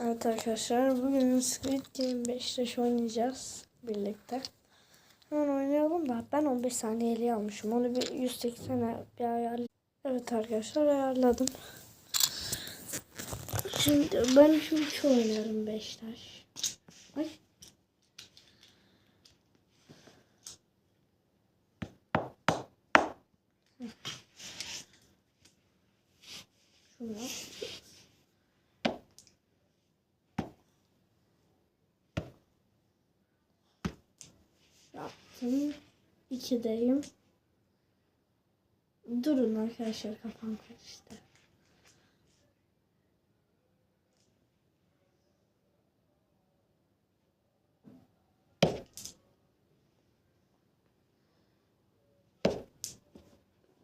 Evet arkadaşlar bugün Squid Game Beşiktaş oynayacağız birlikte. Hemen oynayalım da ben 15 saniyeli almışım. Onu bir 180'e bir ayar. Evet arkadaşlar ayarladım. Şimdi ben şimdi şu oynarım Beşiktaş. Ay. Şunu. Yaptım. İkideyim. Durun arkadaşlar kafam karıştı.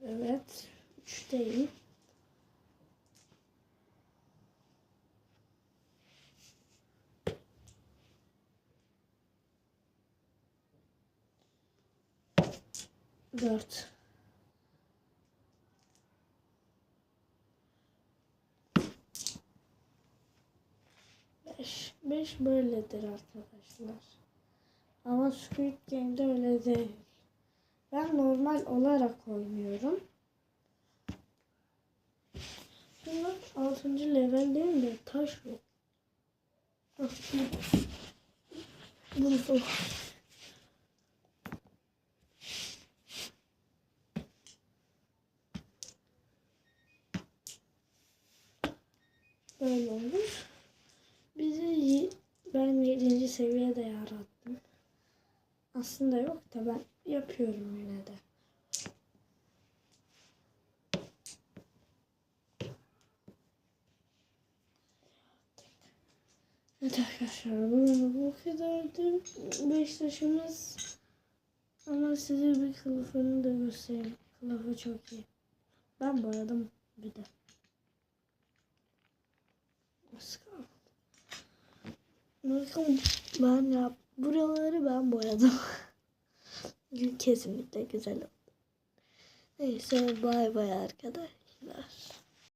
Evet. Üçteyim. Dört. Beş. Beş böyledir arkadaşlar. Ama Squid Game'de öyle değil. Ben normal olarak oynuyorum. Şimdi altıncı leveldeyim de taş yok. Ah, Böyle olur. Bizi ben 7. seviyede yarattım. Aslında yok da ben yapıyorum yine de. Evet arkadaşlar bugün bu kadardı. Beşiktaş'ımız ama size bir kılıfını da göstereyim. Kılıfı çok iyi. Ben boyadım bir de. Kaldı? Bakın ben yap buraları ben boyadım. Kesinlikle güzel oldu. Neyse bay bay arkadaşlar.